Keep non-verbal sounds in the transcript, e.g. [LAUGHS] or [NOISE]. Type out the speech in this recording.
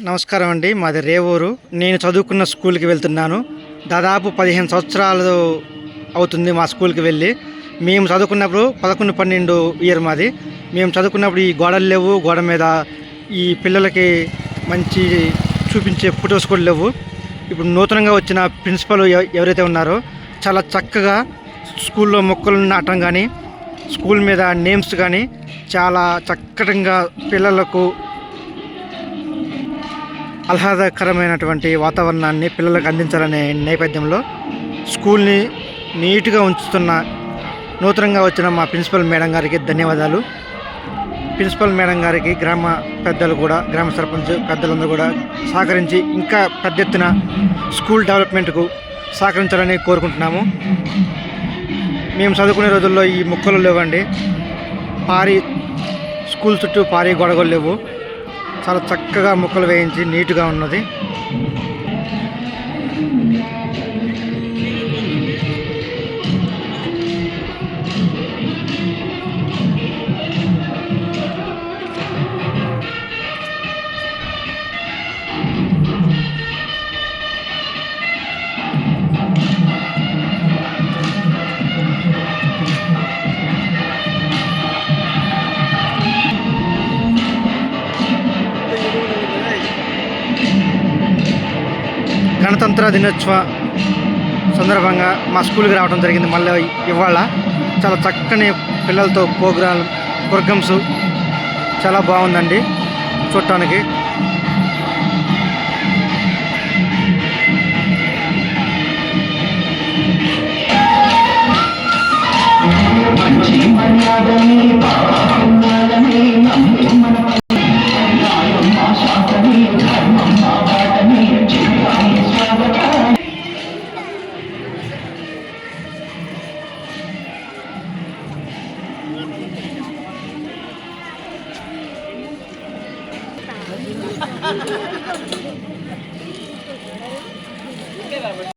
నమస్కారం అండి. మాది రేవూరు. నేను చదువుకున్న స్కూల్కి వెళ్తున్నాను. దాదాపు పదిహేను సంవత్సరాలు అవుతుంది మా స్కూల్కి వెళ్ళి. మేము చదువుకున్నప్పుడు పదకొండు పన్నెండు ఇయర్ మాది. మేము చదువుకున్నప్పుడు ఈ గోడలు లేవు. గోడ మీద ఈ పిల్లలకి మంచి చూపించే ఫొటోస్ కూడా లేవు. ఇప్పుడు నూతనంగా వచ్చిన ప్రిన్సిపల్ ఎవ- ఎవరైతే ఉన్నారో చాలా చక్కగా స్కూల్లో మొక్కలు నాటడం కానీ స్కూల్ మీద నేమ్స్ కానీ చాలా చక్కటంగా పిల్లలకు ఆహ్లాదకరమైనటువంటి వాతావరణాన్ని పిల్లలకు అందించాలనే నేపథ్యంలో స్కూల్ని నీట్గా ఉంచుతున్న నూతనంగా వచ్చిన మా ప్రిన్సిపల్ మేడం గారికి ధన్యవాదాలు. ప్రిన్సిపల్ మేడం గారికి గ్రామ పెద్దలు కూడా గ్రామ సర్పంచ్ పెద్దలందరూ కూడా సహకరించి ఇంకా పెద్ద ఎత్తున స్కూల్ డెవలప్మెంట్కు సహకరించాలని కోరుకుంటున్నాము. మేము చదువుకునే రోజుల్లో ఈ మొక్కలు లేవండి. పారి స్కూల్ చుట్టూ పారి గొడగలు లేవు. చాలా చక్కగా ముక్కలు వేయించి నీట్గా ఉన్నది. గణతంత్ర దినోత్సవ సందర్భంగా మా స్కూల్కి రావడం జరిగింది. మళ్ళీ ఇవాళ చాలా చక్కని పిల్లలతో ప్రోగ్రాం ప్రోగ్రామ్స్ చాలా బాగుందండి చూడటానికి. [LAUGHS] Qué